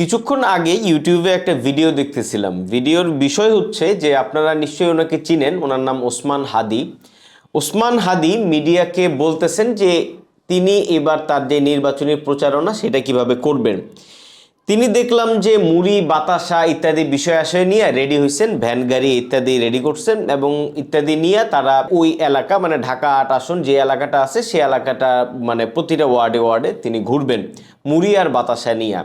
কিছুক্ষণ আগে ইউটিউবে একটা ভিডিও দেখতেছিলাম। ভিডিওর বিষয় হচ্ছে যে আপনারা নিশ্চয়ই ওনাকে চিনেন, ওনার নাম ওসমান হাদি। ওসমান হাদি মিডিয়াকে বলতেছেন যে তিনি এবার তার যে নির্বাচনী প্রচারণা, সেটা কীভাবে করবেন। তিনি দেখলাম যে মুড়ি, বাতাসা ইত্যাদি বিষয় আশয় নিয়ে রেডি হয়েছেন ভ্যান, গাড়ি ইত্যাদি রেডি করছেন এবং ইত্যাদি নিয়ে তারা ওই এলাকা মানে ঢাকা আট আসন যে এলাকাটা আছে, সে এলাকাটা মানে প্রতিটা ওয়ার্ডে ওয়ার্ডে তিনি ঘুরবেন মুড়ি আর বাতাসা নিয়ে।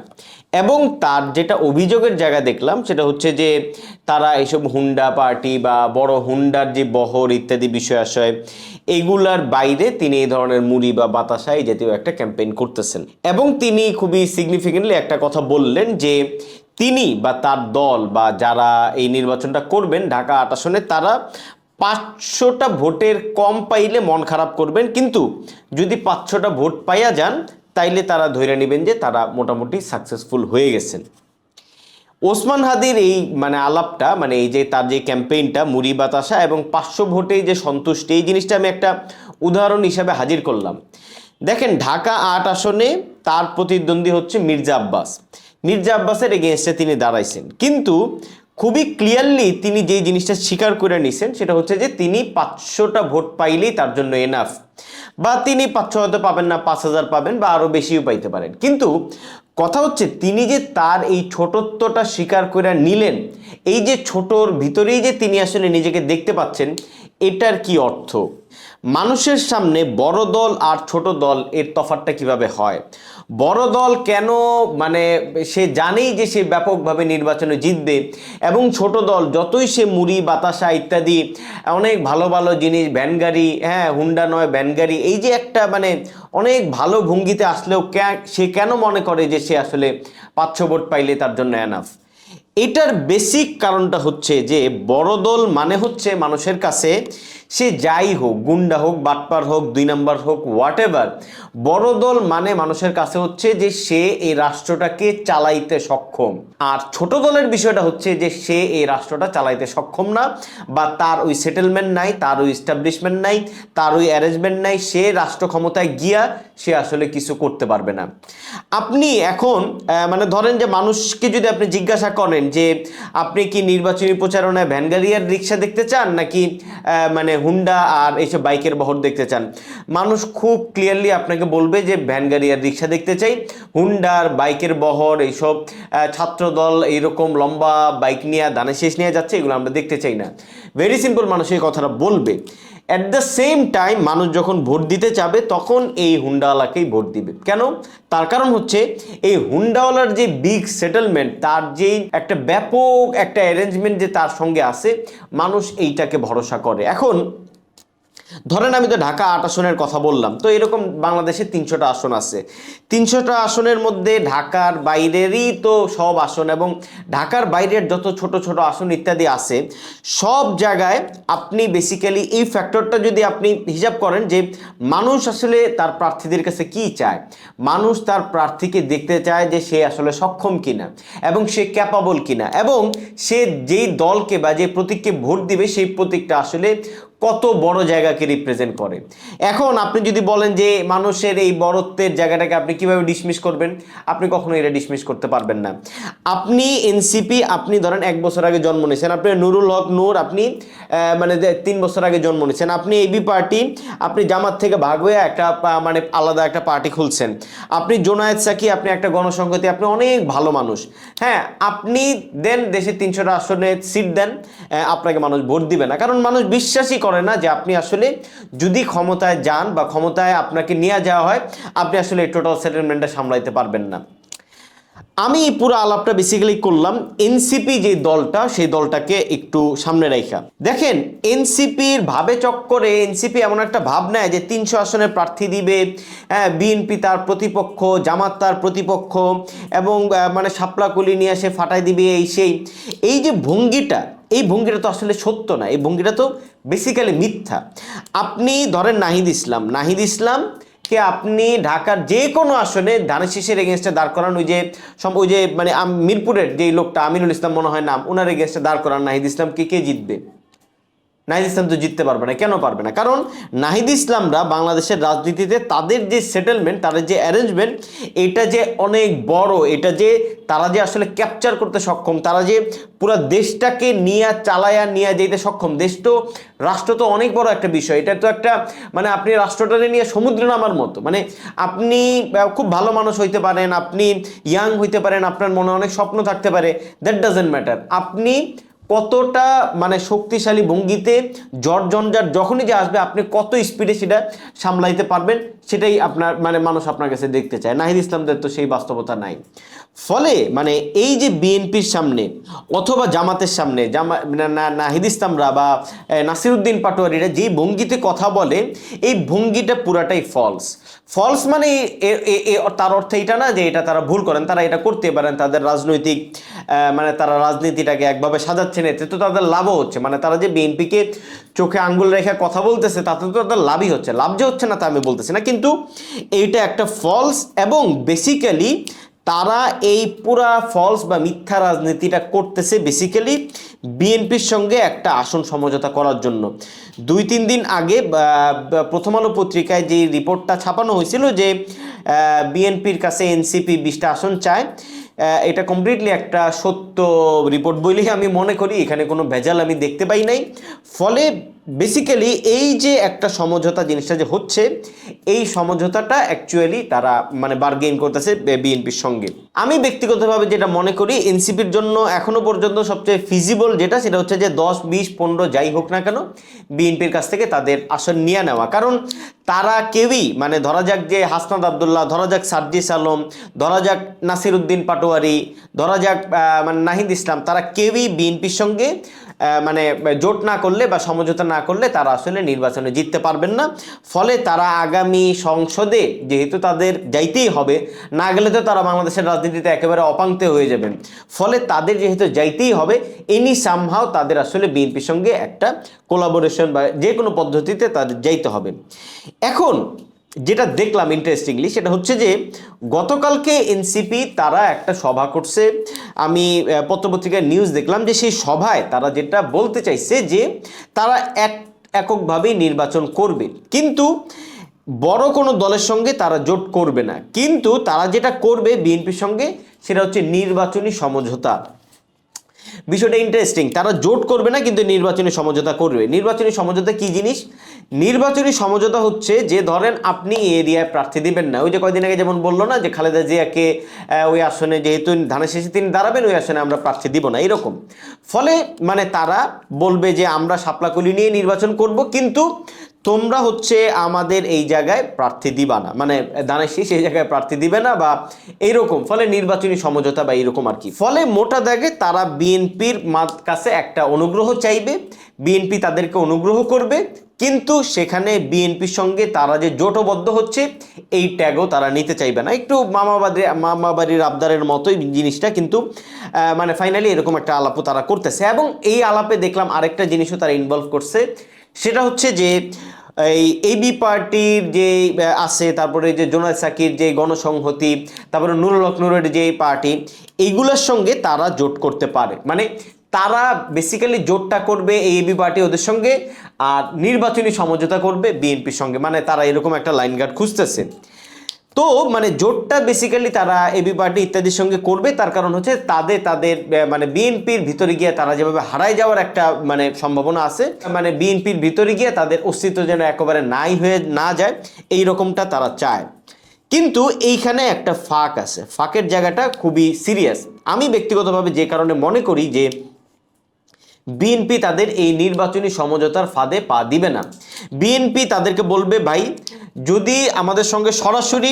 এবং তার যেটা অভিযোগের জায়গা দেখলাম, সেটা হচ্ছে যে তারা এইসব হুন্ডা পার্টি বা বড় হুন্ডার যে বহর ইত্যাদি বিষয় আশয় এগুলার বাইরে তিনি এই ধরনের মুড়ি বা বাতাসা এই জাতীয় একটা ক্যাম্পেইন করতেছেন। এবং তিনি খুবই সিগনিফিকেন্টলি একটা কথা বললেন যে তিনি বা তার দল বা যারা এই নির্বাচনটা করবেন ঢাকা আট আসনে, তারা পাঁচশোটা ভোটের কম পাইলে মন খারাপ করবেন। কিন্তু যদি পাঁচশোটা ভোট পাইয়া যান, তাইলে তারা ধরে নেবেন যে তারা মোটামুটি সাকসেসফুল হয়ে গেছেন। ওসমান হাদির এই মানে আলাপটা মানে এই যে তার যে ক্যাম্পেইনটা, মুড়ি বাতাসা এবং পাঁচশো ভোটে যে সন্তুষ্টি, এই জিনিসটা আমি একটা উদাহরণ হিসাবে হাজির করলাম। দেখেন, ঢাকা আট আসনে তার প্রতিদ্বন্দ্বী হচ্ছে মির্জা আব্বাস। মির্জা আব্বাসের এগেনস্টে তিনি দাঁড়াইছেন। কিন্তু খুবই ক্লিয়ারলি তিনি যেই জিনিসটা স্বীকার করে নিছেন, সেটা হচ্ছে যে তিনি পাঁচশোটা ভোট পাইলেই তার জন্য এনাফ বা তিনি পাঁচশো হয়তো পাবেন না, পাঁচ হাজার পাবেন বা আরও বেশিও পাইতে পারেন। কিন্তু কথা হচ্ছে তিনি যে তার এই ছোটত্বটা স্বীকার করে নিলেন, এই যে ছোটর ভিতরেই যে তিনি আসলে নিজেকে দেখতে পাচ্ছেন, এটার কি অর্থ? মানুষের সামনে বড় দল আর ছোট দল, এর তফাৎটা কীভাবে হয়? বড় দল কেন মানে সে জানেই যে সে ব্যাপকভাবে নির্বাচনে জিতবে এবং ছোট দল যতই সে মুড়ি, বাতাসা ইত্যাদি অনেক ভালো ভালো জিনিস ভ্যানগাড়ি হ্যাঁ হুন্ডা নয় ভ্যানগাড়ি এই যে একটা মানে অনেক ভালো ভঙ্গিতে আসলেও সে কেন মনে করে যে সে আসলে পাঁচশো ভোট পাইলে তার জন্য এনাফ এটার বেসিক কারণটা হচ্ছে যে বড় দল মানে হচ্ছে মানুষের কাছে সে যাই হোক, গুন্ডা হোক, বাটপার হোক, দুই নাম্বার হোক হোয়াট এভার বড় দল মানে মানুষের কাছে হচ্ছে যে সে এই রাষ্ট্রটাকে চালাইতে সক্ষম। আর ছোট দলের বিষয়টা হচ্ছে যে সে এই রাষ্ট্রটা চালাইতে সক্ষম না, বা তার ওই সেটেলমেন্ট নাই, তার ওই এস্টাবলিশমেন্ট নাই, তার ওই অ্যারেঞ্জমেন্ট নাই, সে রাষ্ট্র ক্ষমতায় গিয়া সে আসলে কিছু করতে পারবে না। আপনি এখন মানে ধরেন যে মানুষকে যদি আপনি জিজ্ঞাসা করেন যে, আপনি কি নির্বাচনী প্রচারণায় ভ্যানগাড়ি আর রিক্সা দেখতে চান? নাকি মানে হুন্ডা আর এইসব বাইকের বহর দেখতে চান। মানুষ খুব ক্লিয়ারলি আপনাকে বলবে যে, ভ্যান, গাড়ি আর রিক্সা দেখতে চাই। হুন্ডার বাইকের বহর, এইসব ছাত্রদল এইরকম লম্বা বাইক নিয়ে দানে শেষ নিয়ে যাচ্ছে, এগুলো আমরা দেখতে চাই না। ভেরি সিম্পল মানুষ এই কথাটা বলবে। অ্যাট দ্য সেম টাইম মানুষ যখন ভোট দিতে চাবে তখন এই হুন্ডাওয়ালাকেই ভোট দিবে। কেন? তার কারণ হচ্ছে, এই হুন্ডাওয়ালার যে বিগ সেটেলমেন্ট তার যেই একটা ব্যাপক একটা অ্যারেঞ্জমেন্ট যে তার সঙ্গে আছে, মানুষ এইটাকে ভরসা করে। এখন ধরেন আমি তো ঢাকা আট আসনের কথা বললাম, তো এরকম বাংলাদেশে তিনশোটা আসন আছে। তিনশোটা আসনের মধ্যে ঢাকার বাইরেরই তো সব আসন এবং ঢাকার বাইরের যত ছোট ছোট আসন ইত্যাদি আছে, সব জায়গায় আপনি বেসিক্যালি এই ফ্যাক্টরটা যদি আপনি হিসাব করেন যে মানুষ আসলে তার প্রার্থীদের কাছে কি চায়, মানুষ তার প্রার্থীকে দেখতে চায় যে সে আসলে সক্ষম কিনা এবং সে ক্যাপাবল কিনা এবং সে যেই দলকে বা যে প্রতীককে ভোট দিবে সেই প্রতীকটা আসলে কত বড় জায়গাকে রিপ্রেজেন্ট করে। এখন আপনি যদি বলেন যে মানুষের এই বড়ত্বের জায়গাটাকে আপনি কীভাবে ডিসমিস করবেন, আপনি কখনো এটা ডিসমিস করতে পারবেন না। আপনি এনসিপি আপনি ধরেন এক বছর আগে জন্ম নিয়েছেন, আপনি নুরুল হক নূর, আপনি মানে তিন বছর আগে জন্ম নিয়েছেন, আপনি এবি পার্টি, আপনি জামাত থেকে ভাগ হয়ে একটা মানে আলাদা একটা পার্টি খুলছেন। আপনি জোনায়েদ সাকি, আপনি একটা গণসংহতি, আপনি অনেক ভালো মানুষ। হ্যাঁ আপনি দেন, দেশে তিনশোটা আসনে সিট দেন আপনাকে মানুষ ভোট দিবে না। কারণ মানুষ বিশ্বাসই করে না যে আপনি আসলে যদি ক্ষমতায় যান বা ক্ষমতায় আপনাকে নিয়ে যাওয়া হয়, আপনি আসলে টোটাল সেটেলমেন্টটা সামলাইতে পারবেন না। আমি পুরো আলাপটা বেসিক্যালি করলাম এনসিপি যে দলটা, সেই দলটাকে একটু সামনে রাখা। দেখেন এনসিপির ভাবে চক্করে এনসিপি এমন একটা ভাব নেয় যে তিনশো আসনের প্রার্থী দিবে হ্যাঁ বিএনপি তার প্রতিপক্ষ, জামাত তার প্রতিপক্ষ, এবং মানে শাপলাকুলি নিয়ে এসে ফাটাই দিবে, এই সেই। এই যে ভঙ্গিটা এই ভঙ্গিটা তো আসলে সত্য না, এই ভঙ্গিটা তো বেসিক্যালি মিথ্যা। আপনি ধরেন নাহিদ ইসলাম নাহিদ ইসলাম কে আপনি ঢাকার যে কোনো আসনে ধানের শীষের এগেনস্টে দাঁড় করান, ওই যে ওই যে মানে মিরপুরের যেই লোকটা আমিনুল ইসলাম মনে হয় নাম ওনার এগেনস্টে দাঁড় করান নাহিদ ইসলামকে কে জিতবে? নাহিদ ইসলাম তো জিততে পারবে না, কেন পারবে না? কারণ নাহিদ ইসলামরা বাংলাদেশের রাজনীতিতে তাদের যে সেটেলমেন্ট তাদের যে অ্যারেঞ্জমেন্ট এটা যে অনেক বড়, এটা যে তারা যে আসলে ক্যাপচার করতে সক্ষম, তারা যে পুরো দেশটাকে নিয়ে চালায়া নিয়ে যেতে সক্ষম। দেশ তো, রাষ্ট্র তো অনেক বড় একটা বিষয়। এটা তো একটা মানে আপনি রাষ্ট্রটাকে নিয়ে সমুদ্রে নামার মতো। মানে আপনি খুব ভালো মানুষ হইতে পারেন, আপনি ইয়াং হইতে পারেন, আপনার মনে অনেক স্বপ্ন থাকতে পারে। দ্যাট ডাজেন্ট ম্যাটার আপনি কতটা মানে শক্তিশালী ভঙ্গিতে জট জঞ্জাট যখনই যে আসবে, আপনি কত স্পিডে সেটা সামলাইতে পারবেন, সেটাই আপনার মানে মানুষ আপনার কাছে দেখতে চায়। নাহিদ ইসলামদের তো সেই বাস্তবতা নাই। ফলে মানে এই যে বিএনপির সামনে অথবা জামাতের সামনে, জামা নাহিদ ইসলামরা বা নাসিরুদ্দিন পাটোয়ারিরা যেই ভঙ্গিতে কথা বলে, এই ভঙ্গিটা পুরাটাই ফলস ফলস মানে তার অর্থ এটা না যে এটা তারা ভুল করেন, তারা এটা করতে পারেন, তাদের রাজনৈতিক মানে তারা রাজনীতিটাকে একভাবে সাজাচ্ছেন এতে তো তাদের লাভও হচ্ছে। মানে তারা যে বিএনপিকে চোখে আঙ্গুল রেখে কথা বলতেছে, তাতে তো তাদের লাভই হচ্ছে। লাভ যে হচ্ছে না তা আমি বলতেছি না, কিন্তু এইটা একটা ফলস এবং বেসিক্যালি তারা এই পুরা ফলস বা মিথ্যা রাজনীতিটা করতেছে বেসিক্যালি বিএনপির সঙ্গে একটা আসন সমঝোতা করার জন্য। দুই, তিন দিন আগে প্রথম আলো পত্রিকায় যে রিপোর্টটা ছাপানো হয়েছিল যে বিএনপির কাছে এনসিপি বিশটা আসন চায় এটা কমপ্লিটলি একটা সত্য রিপোর্ট বলেই আমি মনে করি। এখানে কোনো ভেজাল আমি দেখতে পাই নাই। ফলে বেসিক্যালি এই যে একটা সমঝোতা জিনিসটা যে হচ্ছে, এই সমঝোতাটা অ্যাকচুয়ালি তারা মানে বার্গেইন করতেছে বিএনপির সঙ্গে। আমি ব্যক্তিগতভাবে যেটা মনে করি এনসিপির জন্য এখনও পর্যন্ত সবচেয়ে ফিজিবল যেটা, সেটা হচ্ছে যে দশ, বিশ, পনেরো যাই হোক না কেন বিএনপির কাছ থেকে তাদের আসন নিয়ে নেওয়া। কারণ তারা কেউই মানে ধরা যাক যে হাসনাদ আবদুল্লাহ, ধরা যাক সার্জিস আলম, ধরা যাক নাসির উদ্দিন পাটোয়ারি ধরা যাক মানে নাহিদ ইসলাম, তারা কেউই বিএনপির সঙ্গে মানে জোট না করলে বা সমঝোতা না করলে তারা আসলে নির্বাচনে জিততে পারবেন না। ফলে তারা আগামী সংসদে যেহেতু তাদের যাইতেই হবে, না গেলে তো তারা বাংলাদেশের রাজনীতিতে একেবারে অপাঙ্ক্তে হয়ে যাবেন। ফলে তাদের যেহেতু যাইতেই হবে, এনি সামহাও তাদের আসলে বিএনপির সঙ্গে একটা কোলাবোরেশন বা যে কোনো পদ্ধতিতে তাদের যাইতে হবে। এখন যেটা দেখলাম ইন্টারেস্টিংলি সেটা হচ্ছে যে গতকালকে এনসিপি তারা একটা সভা করছে। আমি পত্রপত্রিকায় নিউজ দেখলাম যে সেই সভায় তারা যেটা বলতে চাইছে যে তারা এক, এককভাবেই নির্বাচন করবে। কিন্তু বড় কোনো দলের সঙ্গে তারা জোট করবে না। কিন্তু তারা যেটা করবে বিএনপির সঙ্গে সেটা হচ্ছে নির্বাচনী সমঝোতা। বিষয়টা ইন্টারেস্টিং তারা জোট করবে না কিন্তু নির্বাচনী সমঝোতা করবে। নির্বাচনী সমঝোতা কি জিনিস? নির্বাচনী সমঝোতা হচ্ছে যে ধরেন আপনি এই এরিয়ায় প্রার্থী দিবেন না। ওই যে কয়দিন আগে যেমন বলল না যে খালেদা জিয়াকে ওই আসনে যেহেতু ধানের শেষে তিনি দাঁড়াবেন, ওই আসনে আমরা প্রার্থী দিব না, এরকম। ফলে মানে তারা বলবে যে আমরা সাপলাকুলি নিয়ে নির্বাচন করব, কিন্তু তোমরা হচ্ছে আমাদের এই জায়গায় প্রার্থী দিবা না। মানে দানের শেষ এই জায়গায় প্রার্থী দিবে না বা এইরকম ফলে নির্বাচনী সমঝোতা বা এরকম আর কি। ফলে মোটা দাগে তারা বিএনপির কাছে একটা অনুগ্রহ চাইবে, বিএনপি তাদেরকে অনুগ্রহ করবে কিন্তু সেখানে বিএনপির সঙ্গে তারা যে জোটবদ্ধ হচ্ছে, এই ট্যাগও তারা নিতে চাইবে না। একটু মামাবাড়ি, মামাবাড়ির আবদারের মতোই জিনিসটা কিন্তু মানে ফাইনালি এরকম একটা আলাপও তারা করতেছে। এবং এই আলাপে দেখলাম আরেকটা জিনিসও তারা ইনভলভ করছে, সেটা হচ্ছে যে, এই এবি পার্টির যে আছে, তারপরে যে জোনাল সাকির যে গণসংহতি, তারপরে নুরুল হক নুরের যে পার্টি এইগুলোর সঙ্গে তারা জোট করতে পারে। মানে তারা বেসিক্যালি জোটটা করবে এবি পার্টি ওদের সঙ্গে আর নির্বাচনী সমঝোতা করবে বিএনপির সঙ্গে। মানে তারা এরকম একটা লাইন গার্ড খুঁজতেছে। তো মানে জোটটা বেসিক্যালি তারা এবি পার্টি ইত্যাদির সঙ্গে করবে, তার কারণ হচ্ছে তাদের তাদের মানে বিএনপির ভিতরে গিয়ে তারা যেভাবে হারায় যাওয়ার একটা মানে সম্ভাবনা আছে মানে বিএনপির ভিতরে গিয়ে তাদের অস্তিত্ব যেন একেবারে নাই হয়ে না যায় এই রকমটা তারা চায়। কিন্তু এইখানে একটা ফাঁক আছে। ফাঁকের জায়গাটা খুবই সিরিয়াস আমি ব্যক্তিগতভাবে যে কারণে মনে করি যে বিএনপি তাদের এই নির্বাচনী সমঝোতার ফাঁদে পা দিবে না। বিএনপি তাদেরকে বলবে, ভাই, যদি আমাদের সঙ্গে সরাসরি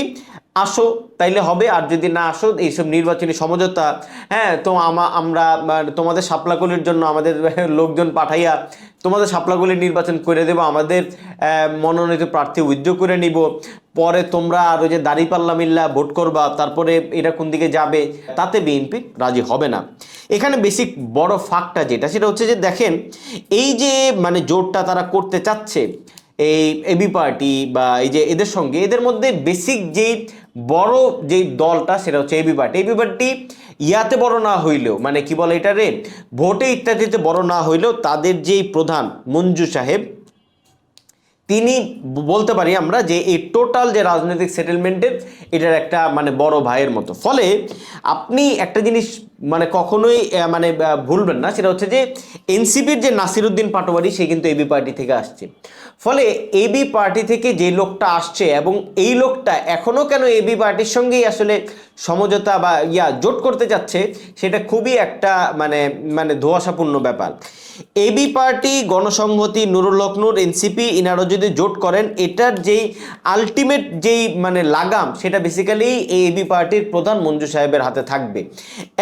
আসো, তাইলে হবে, আর যদি না আসো, এইসব নির্বাচনী সমঝোতা হ্যাঁ তো আমা আমরা মানে তোমাদের সাপলাকলির জন্য আমাদের লোকজন পাঠাইয়া তোমাদের সাপলাকলির নির্বাচন করে দেবো, আমাদের মনোনীত প্রার্থী উইথড্র করে নিব। পরে তোমরা আর ওই যে দাঁড়িপাল্লা মিল্লা ভোট করবা, তারপরে এটা কোন দিকে যাবে, তাতে বিএনপি রাজি হবে না। এখানে বেসিক বড় ফাঁকটা যেটা, সেটা হচ্ছে যে দেখেন, এই যে মানে জোটটা তারা করতে চাচ্ছে, এই এবি পার্টি বা এই যে এদের সঙ্গে, এদের মধ্যে বেসিক যেই বড় যেই দলটা, সেটা হচ্ছে এবি পার্টি এবি পার্টি ইয়াতে বড় না হইলেও মানে কি বলে এটা রে ভোটে ইত্যাদিতে বড় না হইলেও তাদের যেই প্রধান মঞ্জু সাহেব, তিনি বলতে পারি আমরা যে এই টোটাল যে রাজনৈতিক সেটেলমেন্টের এটার একটা মানে বড় ভাইয়ের মতো। ফলে আপনি একটা জিনিস মানে কখনোই মানে ভুলবেন না। সেটা হচ্ছে যে, এনসিপির যে নাসিরুদ্দিন পাটোয়ারি, সে কিন্তু এবি পার্টি থেকে আসছে। ফলে এবি পার্টি থেকে যে লোকটা আসছে এবং এই লোকটা এখনও কেন এবি পার্টির সঙ্গেই আসলে সমঝোতা বা ইয়া জোট করতে যাচ্ছে, সেটা খুবই একটা মানে মানে ধোয়াশাপূর্ণ ব্যাপার। AB party, Ganasanhati, Nurul Nur, NCP, ইনারও যদি জোট করেন, এটার যেই আলটিমেট যেই মানে লাগাম, সেটা বেসিক্যালি এই এবি পার্টির প্রধান মঞ্জু সাহেবের হাতে থাকবে।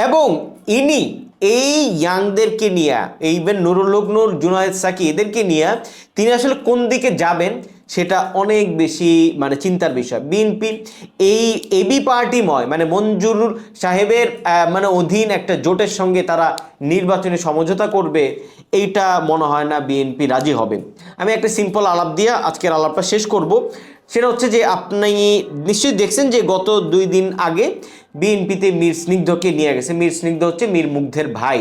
এবং ইনি এই ইয়াংদেরকে নিয়ে এই নুরুল হক, নূর জুনায়েদ সাকি, এদেরকে নিয়ে তিনি আসলে কোন দিকে যাবেন সেটা অনেক বেশি মানে চিন্তার বিষয়। বিএনপি এই এবি পার্টিময় মানে মঞ্জুর সাহেবের মানে অধীন একটা জোটের সঙ্গে তারা নির্বাচনে সমঝোতা করবে, এইটা মনে হয় না বিএনপি রাজি হবে। আমি একটা সিম্পল আলাপ দিয়ে আজকের আলাপটা শেষ করব। সেটা হচ্ছে যে আপনি নিশ্চয়ই দেখছেন যে গত দুই দিন আগে বিএনপিতে মীর স্নিগ্ধকে নিয়ে গেছে। মীর স্নিগ্ধ হচ্ছে মীর মুগ্ধের ভাই।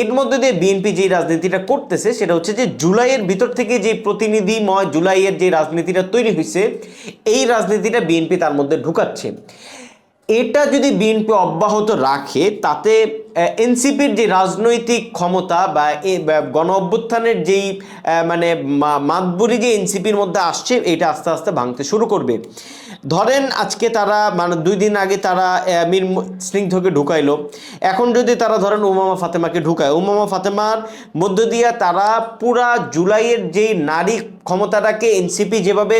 এর মধ্যে দিয়ে বিএনপি যে রাজনীতিটা করতেছে, সেটা হচ্ছে যে জুলাইয়ের ভিতর থেকে যে প্রতিনিধিময় জুলাইয়ের যে রাজনীতিটা তৈরি হয়েছে এই রাজনীতিটা বিএনপি তার মধ্যে ঢুকাচ্ছে। এটা যদি বিএনপি অব্যাহত রাখে, তাতে এনসিপির যে রাজনৈতিক ক্ষমতা বা গণ অভ্যুত্থানের যেই মানে মাতবুরি যে এনসিপির মধ্যে আসছে, এটা আস্তে আস্তে ভাঙতে শুরু করবে। ধরেন আজকে তারা মানে দুই দিন আগে তারা মীর স্নিগ্ধকে ঢুকাইলো। এখন যদি তারা ধরেন উমামা ফাতেমাকে ঢুকায়, উমামা ফাতেমার মধ্য দিয়ে তারা পুরা জুলাইয়ের যেই নারী ক্ষমতাটাকে এনসিপি যেভাবে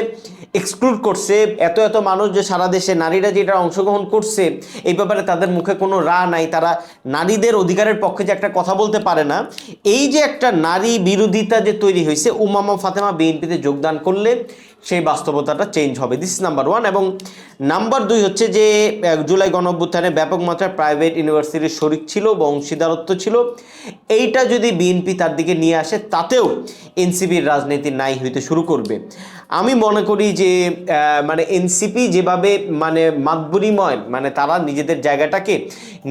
এক্সক্লুড করছে, এত এত মানুষ যে সারা দেশে নারীরা যেটা অংশগ্রহণ করছে, এই ব্যাপারে তাদের মুখে কোনো রা নাই। তারা নারীদের অধিকারের পক্ষে যে একটা কথা বলতে পারে না, এই যে একটা নারী বিরোধিতা যে তৈরি হয়েছে, উমামা ফাতেমা বিএনপিতে যোগদান করলে সেই বাস্তবতাটা চেঞ্জ হবে। দিস নাম্বার ওয়ান এবং নাম্বার দুই হচ্ছে যে জুলাই গণঅভ্যুত্থানে ব্যাপক মাত্রায় প্রাইভেট ইউনিভার্সিটির শরিক ছিল বা অংশীদারত্ব ছিল। এইটা যদি বিএনপি তার দিকে নিয়ে আসে, তাতেও এনসিবির রাজনীতি নাই হইতে শুরু করবে। আমি মনে করি যে মানে এনসিপি যেভাবে মানে মাতবরিময় মানে তারা নিজেদের জায়গাটাকে,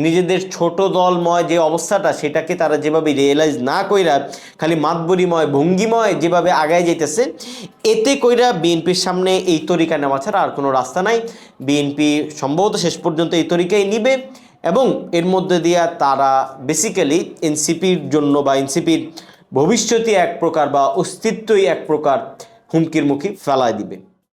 নিজেদের ছোট দলময় যে অবস্থাটা, সেটাকে তারা যেভাবে রিয়েলাইজ না কইরা, খালি মাতবরিময়, ভঙ্গিময় যেভাবে আগায় যাইতেছে, এতে কইরা বিএনপির সামনে এই তরিকা নেওয়া ছাড়া আর কোনো রাস্তা নাই। বিএনপি সম্ভবত শেষ পর্যন্ত এই তরিকাই নিবে এবং এর মধ্যে দিয়া তারা বেসিক্যালি এনসিপির জন্য বা এনসিপির ভবিষ্যতই এক প্রকার বা অস্তিত্বই এক প্রকার হুমকির মুখে ফেলায় দিবে।